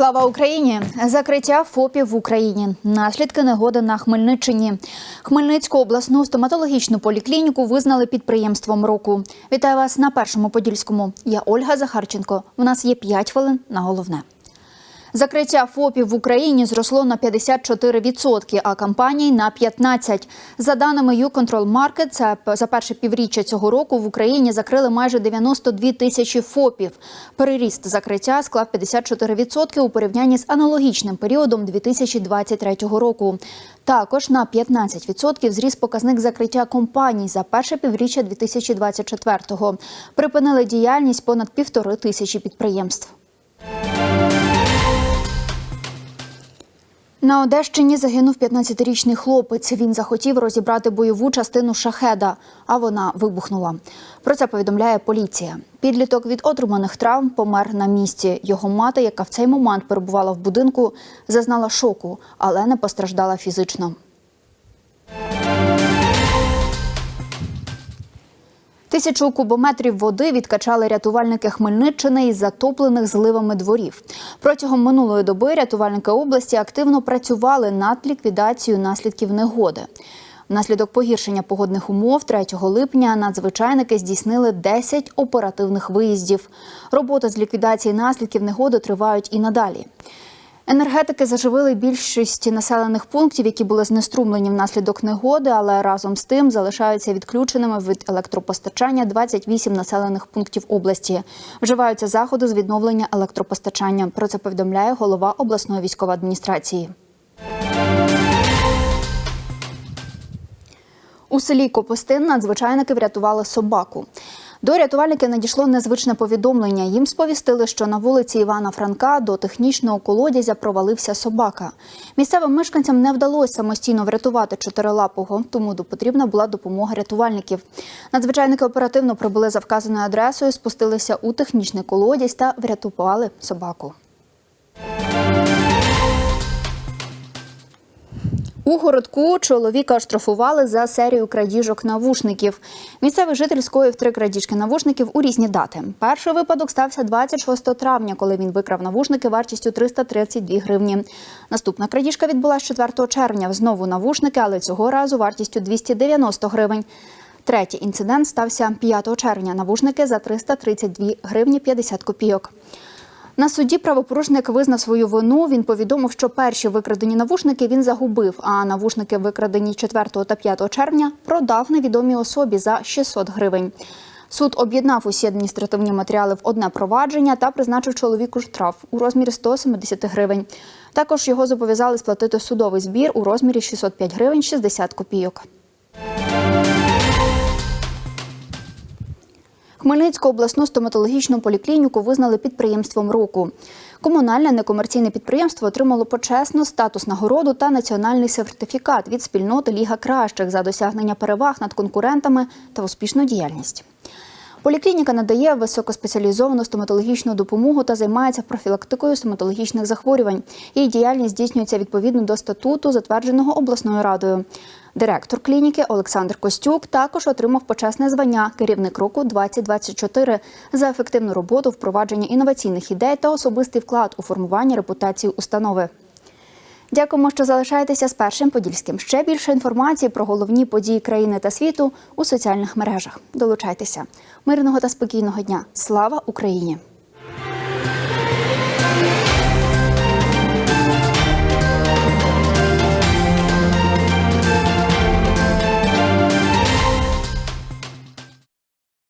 Слава Україні! Закриття ФОПів в Україні. Наслідки негоди на Хмельниччині. Хмельницьку обласну стоматологічну поліклініку визнали підприємством року. Вітаю вас на першому подільському. Я Ольга Захарченко. У нас є 5 хвилин на головне. Закриття ФОПів в Україні зросло на 54%, а компаній на 15%. За даними YouControl Market, за перше півріччя цього року в Україні закрили майже 92 тисячі ФОПів. Переріст закриття склав 54% у порівнянні з аналогічним періодом 2023 року. Також на 15% зріс показник закриття компаній за перше півріччя 2024-го. Припинили діяльність понад півтори тисячі підприємств. На Одещині загинув 15-річний хлопець. Він захотів розібрати бойову частину шахеда, а вона вибухнула. Про це повідомляє поліція. Підліток від отриманих травм помер на місці. Його мати, яка в цей момент перебувала в будинку, зазнала шоку, але не постраждала фізично. Тисячу кубометрів води відкачали рятувальники Хмельниччини із затоплених зливами дворів. Протягом минулої доби рятувальники області активно працювали над ліквідацією наслідків негоди. Внаслідок погіршення погодних умов 3 липня надзвичайники здійснили 10 оперативних виїздів. Роботи з ліквідації наслідків негоди тривають і надалі. Енергетики заживили більшість населених пунктів, які були знеструмлені внаслідок негоди, але разом з тим залишаються відключеними від електропостачання 28 населених пунктів області. Вживаються заходи з відновлення електропостачання. Про це повідомляє голова обласної військової адміністрації. У селі Копостин надзвичайники врятували собаку. До рятувальників надійшло незвичне повідомлення. Їм сповістили, що на вулиці Івана Франка до технічного колодязя провалився собака. Місцевим мешканцям не вдалося самостійно врятувати чотирилапого, тому потрібна була допомога рятувальників. Надзвичайники оперативно прибули за вказаною адресою, спустилися у технічний колодязь та врятували собаку. Городку чоловіка оштрафували за серію крадіжок навушників. Місцевий житель скоїв три крадіжки навушників у різні дати. Перший випадок стався 26 травня, коли він викрав навушники вартістю 332 гривні. Наступна крадіжка відбулася 4 червня. Знову навушники, але цього разу вартістю 290 гривень. Третій інцидент стався 5 червня. Навушники за 332 гривні 50 копійок. На суді правопорушник визнав свою вину. Він повідомив, що перші викрадені навушники він загубив, а навушники, викрадені 4 та 5 червня, продав невідомій особі за 600 гривень. Суд об'єднав усі адміністративні матеріали в одне провадження та призначив чоловіку штраф у розмірі 170 гривень. Також його зобов'язали сплатити судовий збір у розмірі 605 гривень 60 копійок. Хмельницьку обласну стоматологічну поліклініку визнали підприємством року. Комунальне некомерційне підприємство отримало почесну статус нагороду та національний сертифікат від спільноти Ліга кращих за досягнення переваг над конкурентами та успішну діяльність. Поліклініка надає високоспеціалізовану стоматологічну допомогу та займається профілактикою стоматологічних захворювань. Її діяльність здійснюється відповідно до статуту, затвердженого обласною радою. Директор клініки Олександр Костюк також отримав почесне звання керівник року 2024 за ефективну роботу, впровадження інноваційних ідей та особистий вклад у формування репутації установи. Дякуємо, що залишаєтеся з першим подільським. Ще більше інформації про головні події країни та світу у соціальних мережах. Долучайтеся. Мирного та спокійного дня. Слава Україні!